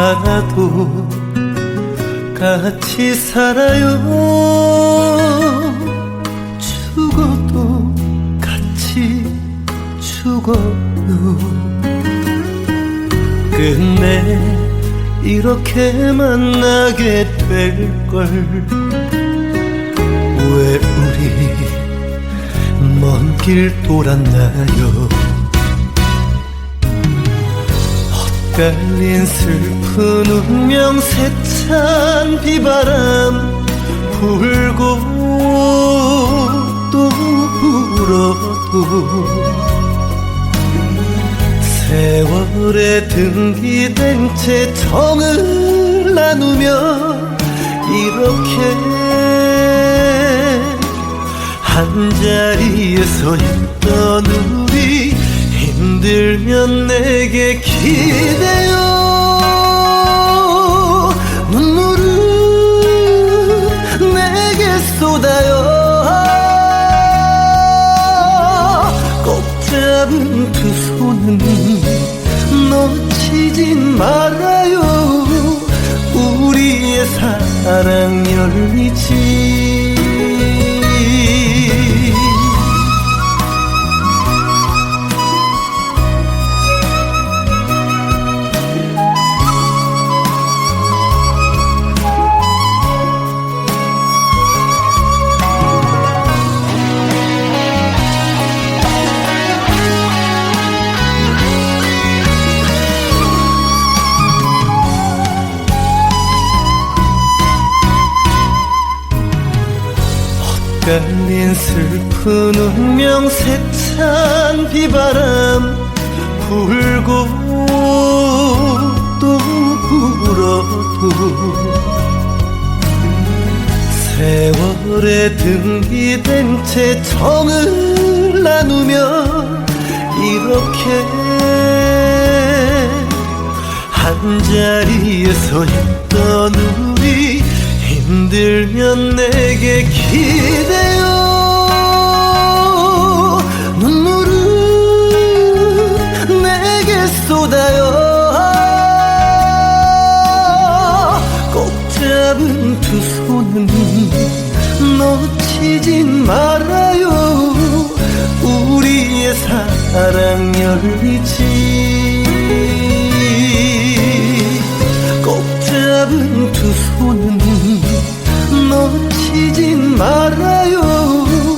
살아도 같이 살아요. 죽어도 같이 죽어요. 끝내 이렇게 만나게 될 걸. 왜 우리 먼 길 돌았나요 엇갈린 슬픈 운명 세찬 비바람 불고 또 불어도 세월에 등기된 채 정을 나누며 이렇게 한자리에서 있던 우리 힘들면 내게 기대요. 눈물은 내게 쏟아요. 꼭 잡은 두 손은 놓치진 말아요 엇갈린 슬픈 운명 세찬 비바람 불고 또 불어도 세월에 등기된 채 정을 나누며 이렇게 한 자리에 서 있 힘들면 내게 기대요 눈물은 내게 쏟아요. 꼭 잡은 두 손은 놓치진 말아요. 우리의 사랑 열리지. 꼭 잡은 두 손은 놓치지 말아.